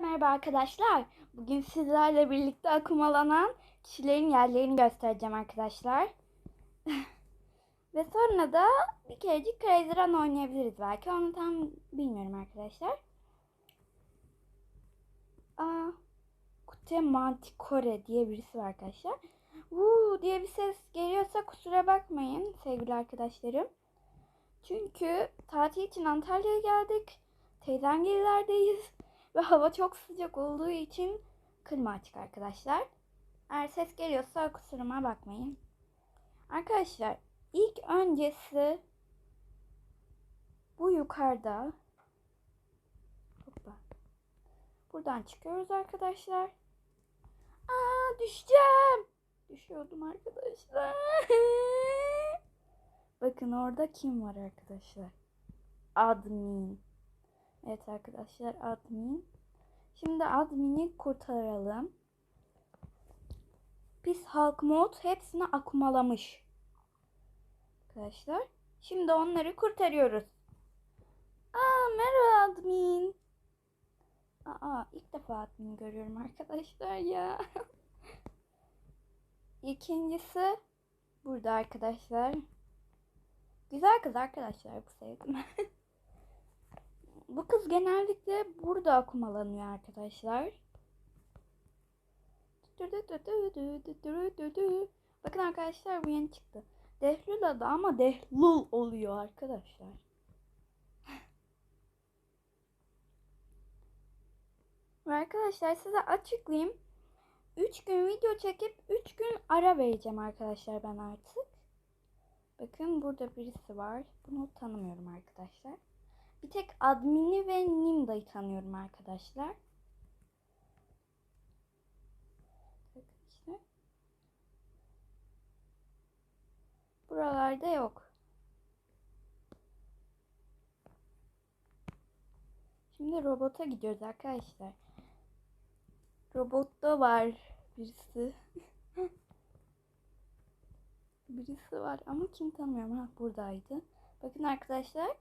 Merhaba arkadaşlar. Bugün sizlerle birlikte akumalanan kişilerin yerlerini göstereceğim arkadaşlar. Ve sonra da bir kerecik Crazy Run oynayabiliriz belki. Onu tam bilmiyorum arkadaşlar. Aa, Kute Manticore diye birisi var arkadaşlar. Vuu diye bir ses geliyorsa kusura bakmayın sevgili arkadaşlarım. Çünkü tatil için Antalya'ya geldik. Teyzemgillerdeyiz. Ve hava çok sıcak olduğu için klima açık arkadaşlar. Eğer ses geliyorsa kusuruma bakmayın. Arkadaşlar ilk öncesi bu yukarıda. Hoppa. Buradan çıkıyoruz arkadaşlar. Aa düşeceğim. Düşüyordum arkadaşlar. Bakın orada kim var arkadaşlar? Admin. Evet arkadaşlar admin. Şimdi admini kurtaralım. Pis halk mod hepsini akumalamış. Arkadaşlar. Şimdi onları kurtarıyoruz. Aa merhaba admin. Aa ilk defa admin görüyorum arkadaşlar ya. İkincisi burada arkadaşlar. Güzel kız arkadaşlar bu sevdim. Bu kız genellikle burada akumalanıyor arkadaşlar. Bakın arkadaşlar bu yeni çıktı. Dehlul adı ama Dehlul oluyor arkadaşlar. Ve arkadaşlar size açıklayayım. 3 gün video çekip 3 gün ara vereceğim arkadaşlar ben artık. Bakın burada birisi var. Bunu tanımıyorum arkadaşlar. Bir tek admini ve Nimda'yı tanıyorum arkadaşlar. Buralarda yok. Şimdi robota gidiyoruz arkadaşlar. Robotta var birisi. birisi var ama kim tanımıyorum. Ha buradaydı. Bakın arkadaşlar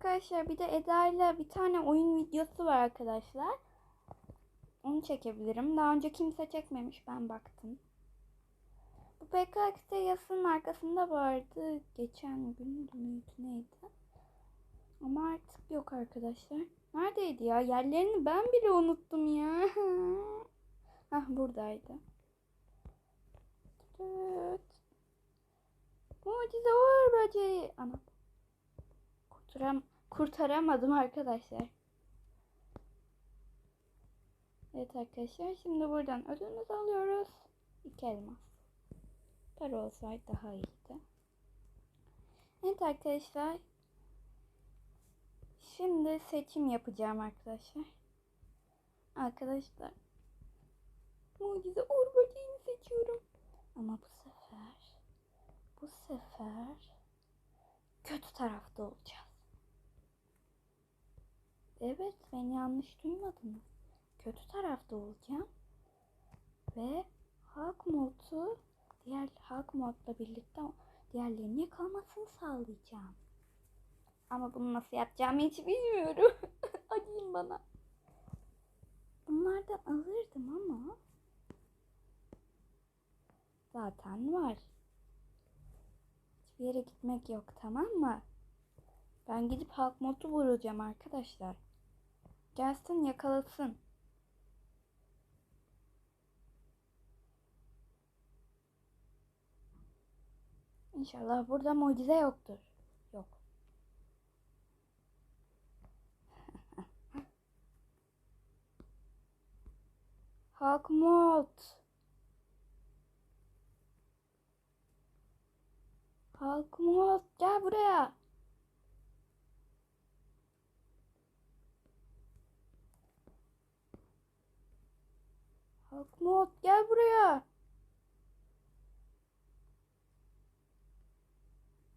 Arkadaşlar bir de Eda ile bir tane oyun videosu var arkadaşlar. Onu çekebilirim. Daha önce kimse çekmemiş ben baktım. Bu PKX'te yazının arkasında vardı. Geçen gün müydü neydi? Ama artık yok arkadaşlar. Neredeydi ya? Yerlerini ben bile unuttum ya. Hah buradaydı. Evet. Mucize uğur böceği. Ana. Kurtaram kurtaramadım arkadaşlar. Evet arkadaşlar şimdi buradan ödülümüzü alıyoruz. İki elmas. Para olsaydı daha iyiydi. Evet arkadaşlar. Şimdi seçim yapacağım arkadaşlar. Arkadaşlar. Mucize uğur böceğini seçiyorum. Ama bu sefer bu sefer kötü tarafta olacağız. Evet beni yanlış duymadınız. Kötü tarafta olacağım. Ve Hulk modu diğer Hulk modla birlikte diğerlerinin yakalamasını sağlayacağım. Ama bunu nasıl yapacağımı hiç bilmiyorum. Acıyın bana. Bunlardan alırdım ama zaten var. Hiçbir yere gitmek yok tamam mı? Ben gidip halk modu vuracağım arkadaşlar. Gelsin yakalasın. İnşallah burada mucize yoktur. Yok. Halk mod. Halk mod gel buraya. Halk mod gel buraya.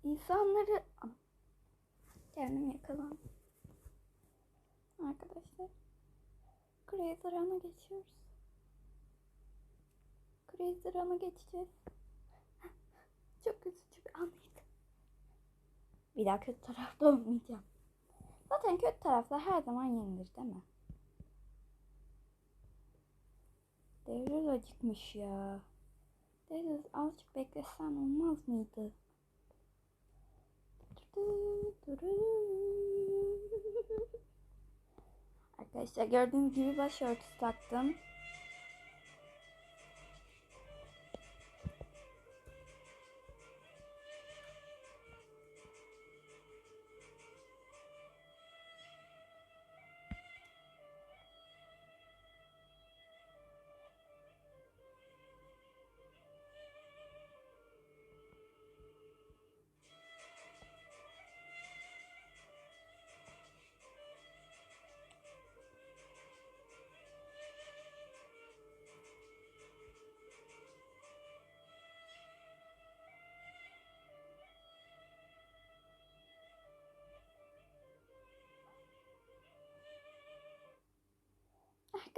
İnsanları kendim yakalandım. Arkadaşlar. Crazy Run'a geçiyoruz. Crazy Run'a geçeceğiz. Çok üzücü bir anıydı. Bir daha kötü tarafta olmayacağım. Zaten kötü taraflar her zaman yenilir değil mi? Devre acıkmış ya. Devre azıcık beklesen olmaz mıydı? Arkadaşlar gördüğünüz gibi başörtüsü taktım.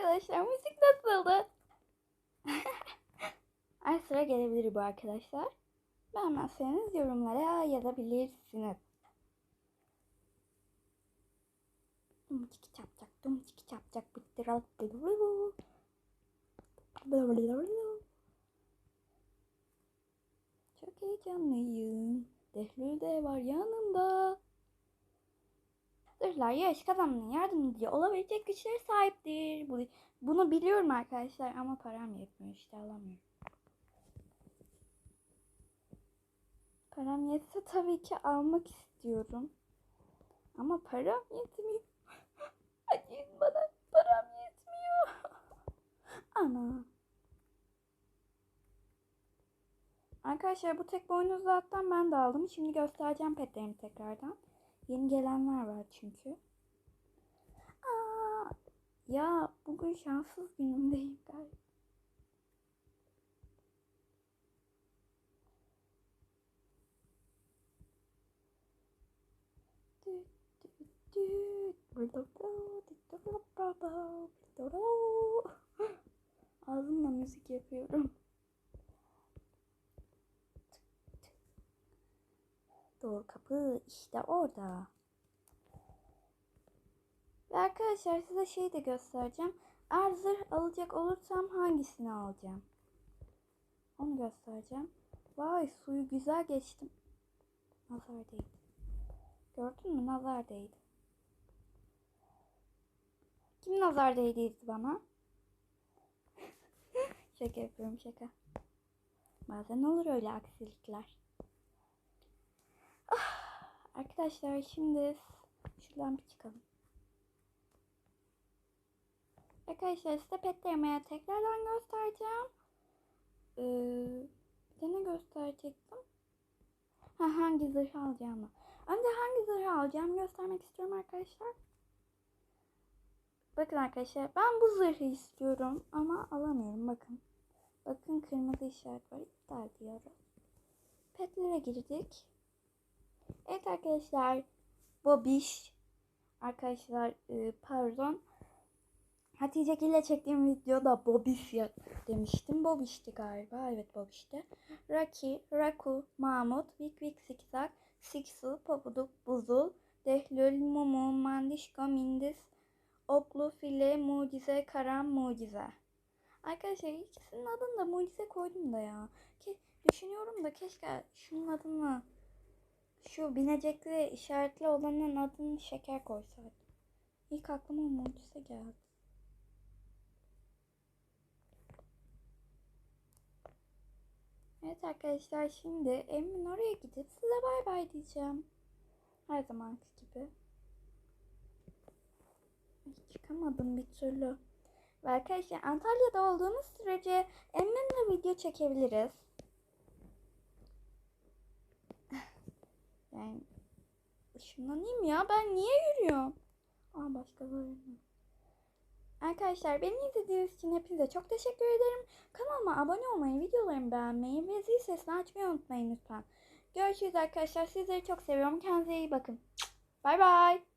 Arkadaşlar müzik nasıldı? Ay sıra gelebilir bu arkadaşlar. Beğenmezseniz yorumlara yazabilirsiniz. Dumciki çapacak, dumciki çapacak, bittiral. Çok heyecanlıyım. Dehlül de var yanımda. Zırhlar yarış kazanmanın yardımcı olabilecek güçlere sahiptir. Bu- Bunu biliyorum arkadaşlar ama param yetmiyor işte alamıyorum. Param yetse tabii ki almak istiyorum. Ama param yetmiyor. Acıyın bana param yetmiyor. Ana. Arkadaşlar bu tek boynuzlu attan ben de aldım. Şimdi göstereceğim petlerimi tekrardan. Yeni gelenler var çünkü. Aa, ya bugün şanssız günümdeyim galiba. Ağzımla müzik yapıyorum. Doğru kapı işte orada. Ve arkadaşlar size şey de göstereceğim. Eğer zırh alacak olursam hangisini alacağım? Onu göstereceğim. Vay suyu güzel geçtim. Nazar değdi. Gördün mü nazar değdi. Kim nazar değdirdi bana? şaka yapıyorum şaka. Bazen olur öyle aksilikler. Arkadaşlar şimdi şuradan bir çıkalım. Arkadaşlar size petlerimi tekrardan göstereceğim. Ee, bir de ne gösterecektim? Ha, hangi zırhı alacağımı. Önce hangi zırhı alacağımı göstermek istiyorum arkadaşlar. Bakın arkadaşlar ben bu zırhı istiyorum ama alamıyorum bakın. Bakın kırmızı işaret var. İptal diyoruz. Petlere girdik. Evet arkadaşlar. Bobiş. Arkadaşlar e, pardon. Hatice ile çektiğim videoda Bobiş ya demiştim. Bobiş'ti galiba. Evet Bobiş'ti. Raki, Raku, Mahmut, Vik Vik Siksak, Siksu, Popuduk, Buzul, Dehlül, Mumu, Mandişko, Mindis, Oklu, File, Mucize, Karam, Mucize. Arkadaşlar ikisinin adını da Mucize koydum da ya. Ki, düşünüyorum da keşke şunun adını şu binecekli işaretli olanın adını şeker koysaydım. İlk aklıma mucize geldi. Evet arkadaşlar şimdi evimin oraya gidip size bay bay diyeceğim. Her zamanki gibi. Çıkamadım bir türlü. Ve arkadaşlar Antalya'da olduğumuz sürece emminle video çekebiliriz. Işınlanayım ya. Ben niye yürüyorum? Aa başkaları mı? Arkadaşlar beni izlediğiniz için hepinize çok teşekkür ederim. Kanalıma abone olmayı, videolarımı beğenmeyi ve zil sesini açmayı unutmayın lütfen. Görüşürüz arkadaşlar. Sizleri çok seviyorum. Kendinize iyi bakın. Bay bay.